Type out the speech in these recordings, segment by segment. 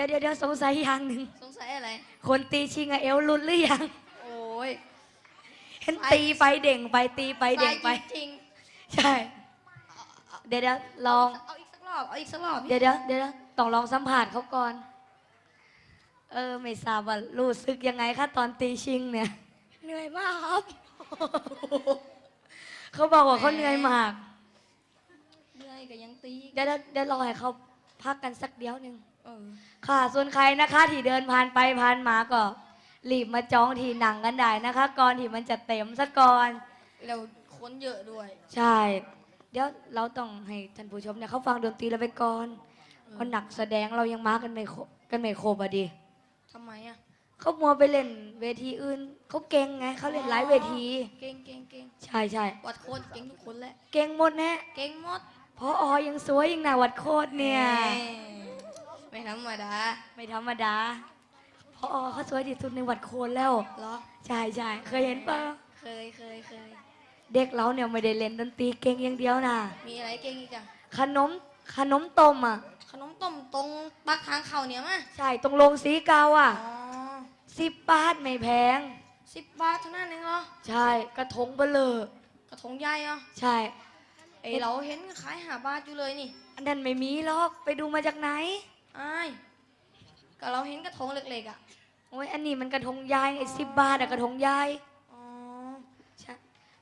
เดี๋ยวเดี๋ยวเดี๋ยวสงสัยอย่างหนึ่งสงสัยอะไร คนตีชิงอะเอวหลุดหรือยังโอ้ยเห็นตีไปเด่งไปตีไปเด่งไปจริงใช่ เดี๋ยวเดี๋ยวลองๆเอาอีกสักรอบเอาอีกสักรอบเดี๋ยวเดี๋ยวเดี๋ยวต้องลองสัมผัสเขาก่อน เออ ไม่ทราบว่ารู้สึกยังไงคะตอนตีชิงเนี่ย เหนื่อยมากครับ เขาบอกว่าเขาเหนื่อยมาก เหนื่อยก็ยังตีเดี๋ยวเดี๋ยวเดี๋ยวรอให้เขาพักกันสักเดียวหนึ่งเออ ค่ะ ส่วนใครนะคะที่เดินผ่านไปผ่านมาก็รีบมาจองที่หนังกันได้นะคะ ก่อนที่มันจะเต็มซะก่อนเราคนเยอะด้วย ใช่ เดี๋ยวเราต้องให้ท่านผู้ชมเนี่ยเขาฟังดนตรีเราไปก่อนเพราะหนักแสดงเรายังมากันไม่ครบกันไม่ครบอะดิทำไมอะเขามัวไปเล่นเวทีอื่นเขาเก่งไงเขาเล่นหลายเวที เก่งเก่งเก่งใช่ใช่วัดโคนเก่งทุกคนแหละ เก่งหมดแน่เก่งหมดพออยังสวยยังหนาวัดโคตรเนี่ยแหม ไม่ธรรมดาไม่ธรรมดาพออเขาสวยที่สุดในวัดโคนแล้ว เหรอ ใช่ใช่เคยเห็นปะเคยเคยเคย เด็กเราเนี่ยไม่ได้เล่นดนตรีเก่งอย่างเดียวนะมีอะไรเก่งอีกอะขนมขนมต้มอะ ขนมต้มตรงปักทางเข่าเนี่ยมะใช่ตรงโรงสีเกาอะอ๋อสิบบาทไม่แพงสิบบาทเท่านั้นเองเหรอ ใช่กระทงเบลอกระทงใหญ่เหรอใช่เอยเราเห็นขายหาบาทอยู่เลยนี่ อันนั้นไม่มีหรอกไปดูมาจากไหน อ้ายก็เราเห็นกระทงเล็กๆอะ โอ้ยอันนี้มันกระทงยายไอ้สิบบาทอะกระทงยายอ๋อใช่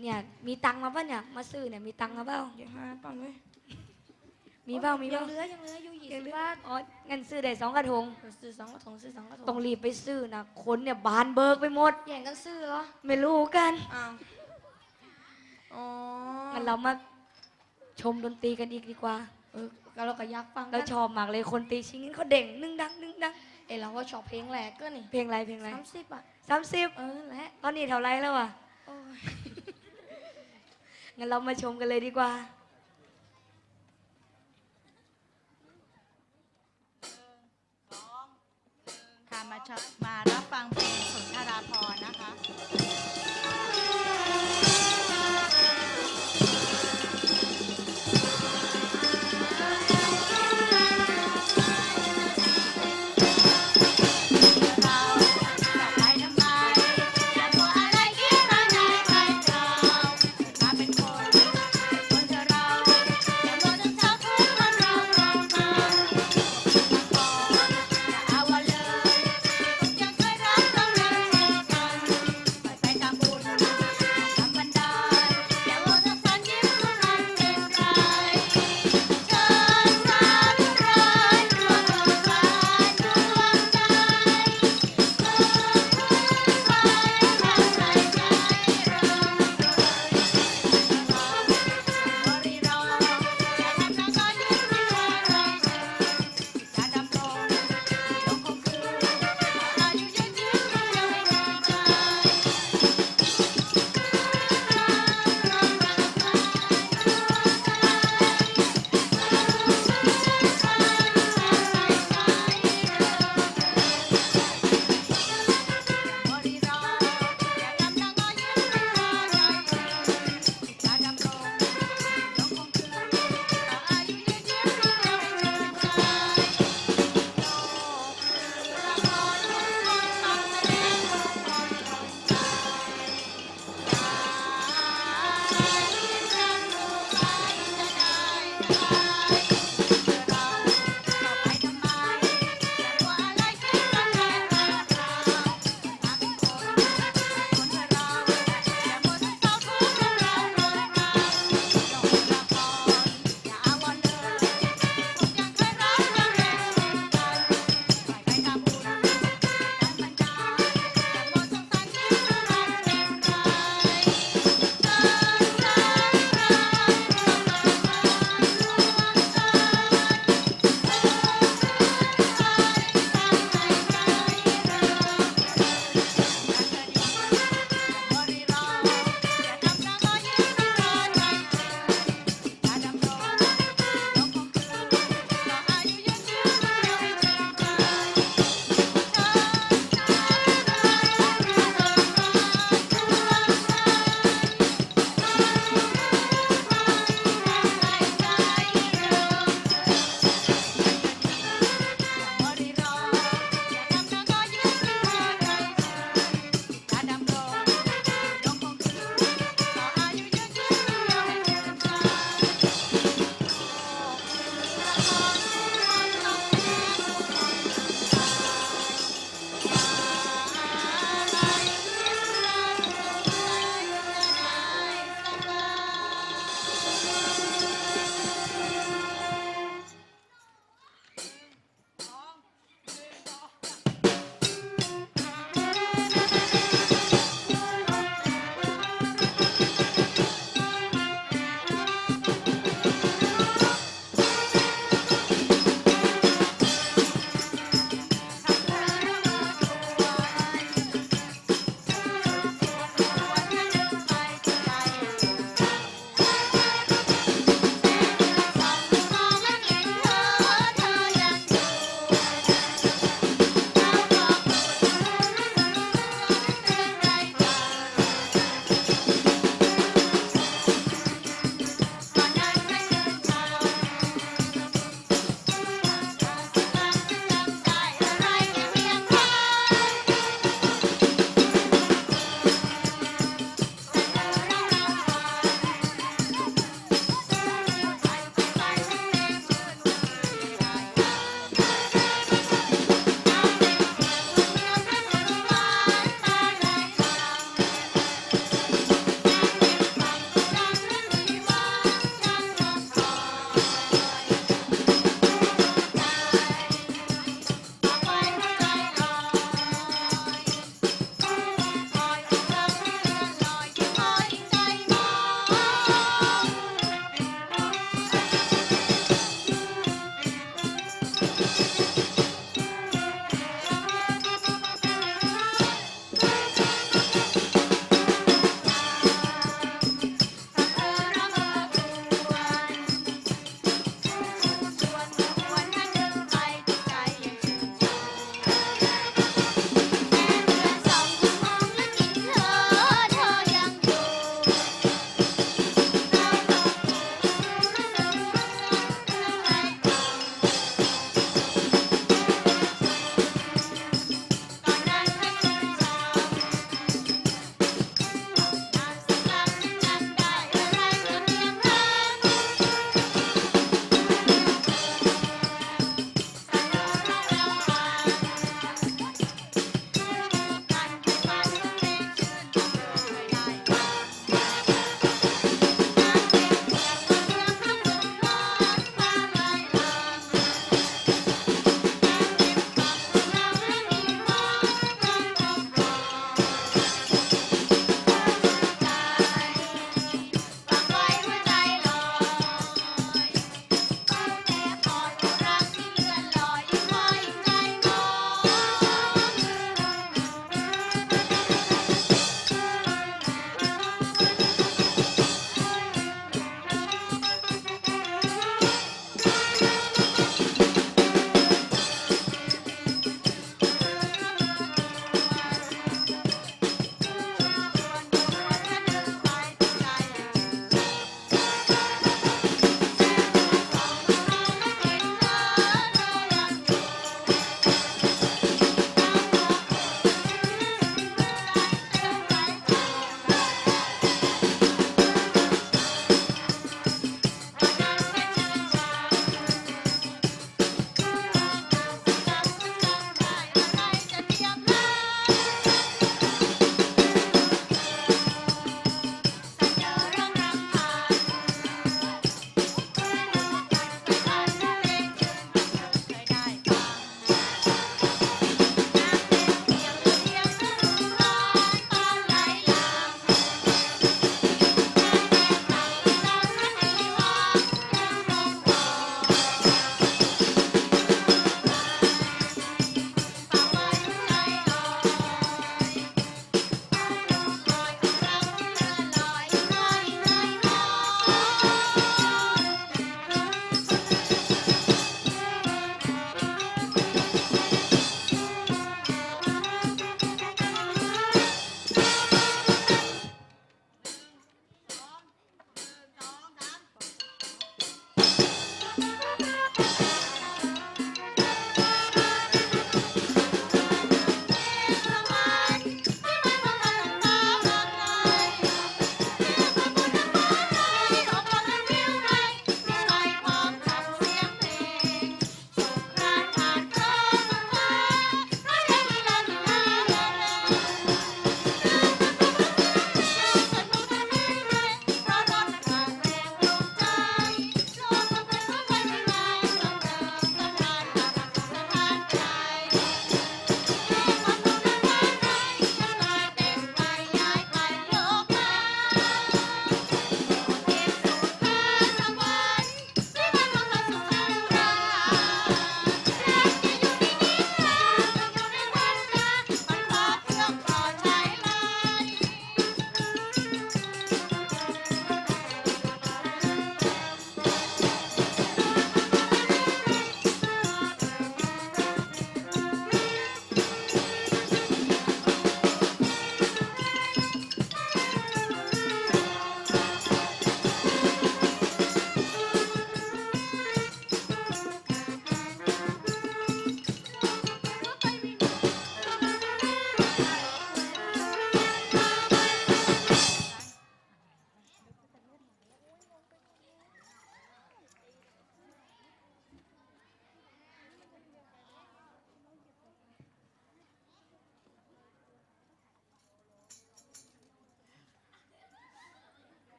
เนี่ยมีตังค์มาป่ะเนี่ยมาซื้อเนี่ยมีตังค์มาเปล่าเดี๋ยวหาก่อนเว้ยมีเปล่ามียัเปล่างเหลือยังเหลืออยู่ยี่ยัสิงบเหลือบาทอ๋องั้นซื้อได้สองกระทง ซื้อสองกระทงซื้อสองกระทงต้องรีบไปซื้อนะคนเนี่ยบานเบิกไปหมด แย่งกันซื้อเหรอไม่รู้กันอ้าวอ๋องั้นเรามาชมดนตรีกันอีกดีกว่า เออก็ เราก็อยากฟังกัเรานชอบมากเลยคนตีชิงนี่เขาเด่งนึ่งดังนึ่งดังเอยเราว่าชอบเพลงแรกก็นี่เพลงอะไรเพลงอะไรสามสิบอะสามสิบเออและตอนนี้เท่าไรแล้วอะโอ้ยงั้นเรามาชมกันเลยดีกว่าค่ะมาชมมารับฟังเพลงสุนทราพรณ์นะคะ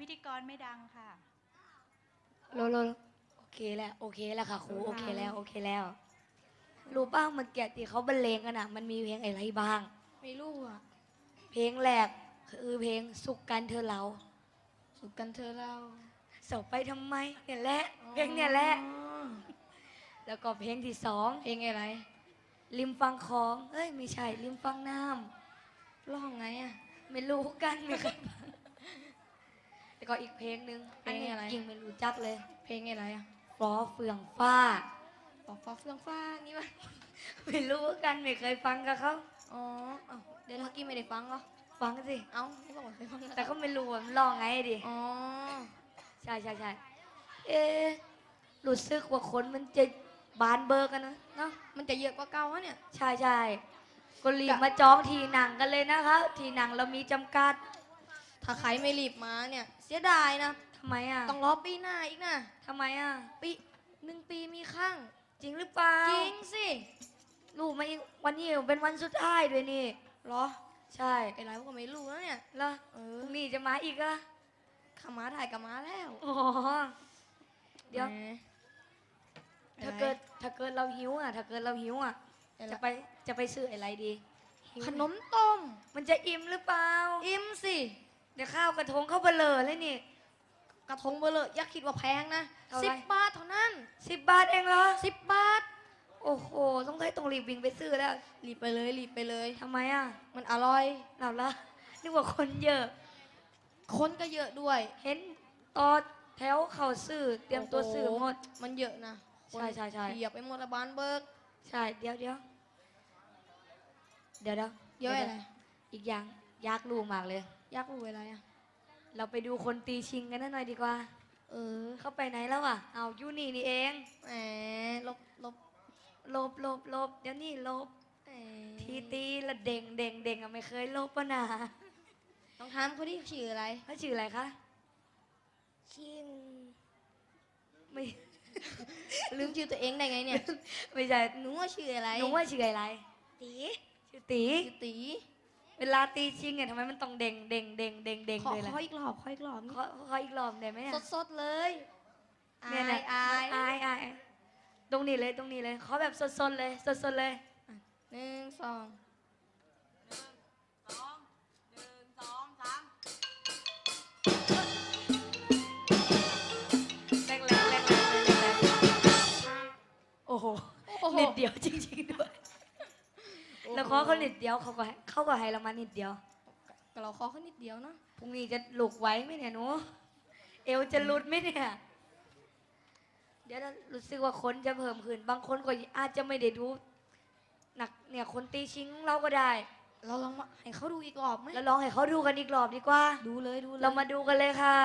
พิธีกรไม่ดังค่ะ โลโลโอเคแล้วโอเคแล้วค่ะครูโอเคแล้วโอเคแล้ว รู้ป้าเมื่อกี้ที่เขาบรรเลงกันอะมันมีเพลงอะไรบ้าง ไม่รู้อะเพลงแรกคือเพลงสุขกันเธอเราสุขกันเธอเราเสาไปทำไมเนี่ยแหละเพลงเนี่ยแหละอ๋อแล้วก็เพลงที่สองเพลงอะไร ริมฟังคลองเอ้ยไม่ใช่ริมฟังน้ร้องไงอะำไม่รู้กันไม่เคยฟัง แล้วก็อีกเพลงหนึ่งเพลงอะไรนนี้ยิงไม่รู้จักเลยเพลงอะไรอะฟอเฟืองฟ้าปอกฟ้าเฟืองฟ้านี่วะไม่รู้กันไม่เคยฟังกับเขาอ๋อเอ้าเดี๋ยวเมื่อกี้ไม่ได้ฟังเหรอฟังสิ เอ้าไม่บอกว่าเคยฟังแต่ก็ไม่รู้ว่ามันร้องไงดิ อ๋อใช่ใช่ใช่เอ๊ะรู้สึกว่าคนมันจะบานเบอร์กันนะเนาะ มันจะเยอะกว่าเก่าวะเนี่ย ใช่ใช่ก็รีบมาจองทีหนังกันเลยนะคะทีหนังเรามีจำกัด ถ้าใครไม่รีบมาเนี่ย เสียดายนะทำไมอะ ต้องรอปีหน้าอีกนะทำไมอะ ปีหนึ่งปีมีครั้งจริงหรือเปล่า จริงสิรู้ไหมวันนี้เป็นวันสุดท้ายด้วยนี่เหรอ ใช่ไอ้ไรพวกก็ไม่รู้แล้วเนี่ยแล้วเอพอรุ่งนี้จะมาอีกอะขามาถ่ายกับมาแล้ว อ๋อ เดี๋ยวแหมถ้าเกิดถ้าเกิดเราหิวอะ ถ้าเกิดเราหิวอะ อะไร จะไปจะไปซื้ออะไรดีหิวขนมต้ม มันจะอิ่มหรือเปล่า อิ่มสิ เดี๋ยวข้าวกระทงเข้าเบลอเลยนี่ กระทงเบลเลออย่าคิดว่าแพงนะเท่าไหร่สิบบาทเท่านั้นสิบบาทเองเหรอ สิบบาท โอ้โหต้องได้ต้องรีบวิ่งไปซื้อแล้วรีบไปเลยรีบไปเลย ทำไมอะมันอร่อย เราละนึกว่าคนเยอะ คนก็เยอะด้วย เห็นตอแถวเข่าซื้อเตรียมตัวซื้อหมด มันเยอะนะคนใช่ใช่ใช่ เหยียบไปหมดละบานเบิกใช่เดี๋ยวเดี๋ยวเดี๋ยวเดี๋ยวเยอะอะไร อีกอย่างอยากรู้มากเลยอ ยากรู้อะไรอะ เราไปดูคนตีชิงกันหน่อยดีกว่า เออ เข้าไปไหนแล้วอะ เอาอยู่นี่นี่เอง แหมลบลบลบลบลบเดี๋ยวนี่ลบ แหมทีตีละเด้งเด้งเด้งอะไม่เคยลบปะนะต้องถามเขาที่ชื่ออะไร เขาชื่ออะไรคะ ชินไม่ ลืมชื่อตัวเองได้ไงเนี่ย ไม่ใช่ หนูว่าชื่ออะไรหนูว่าชื่ออะไร ตี ชื่อตี ชื่อตี เวลาตีชิงเนี่ยทำไมมันต้องเด้งเด้งเด้งเด้งเด้งขอเลยล่ะขออีกรอบขออีกรอบขอขออีกรอบได้ไหมสอะดสดๆเลยเนี่ยอายนะอายอายอายตรงนี้เลยตรงนี้เลยขอแบบสดๆเลยสดๆเลยหนึ่งสองแรงแรงแรงแรงแรงแรงโอ้โหโอ้โหนิดเดียวจริงๆด้วย แล้วขอเขานิดเดียวเขาก็ให้เขาก็ให้เรามานิดเดียว ก็เราขอแค่นิดเดียวเนาะพรุ่งนี้จะหลุกไหว้ไหมเนี่ยหนู เอวจะหลุดไหมเนี่ย เดี๋ยวนะรู้สึกว่าคนจะเพิ่มขึ้น บางคนก็อาจจะไม่ได้ดูหนักเนี่ยคนตีชิงเราก็ได้ เราลองมาให้เขาดูอีกรอบไหมแล้วลองให้เขาดูกันอีกรอบดีกว่า ดูเลยดูเลยเรามาดูกันเลยค่ะ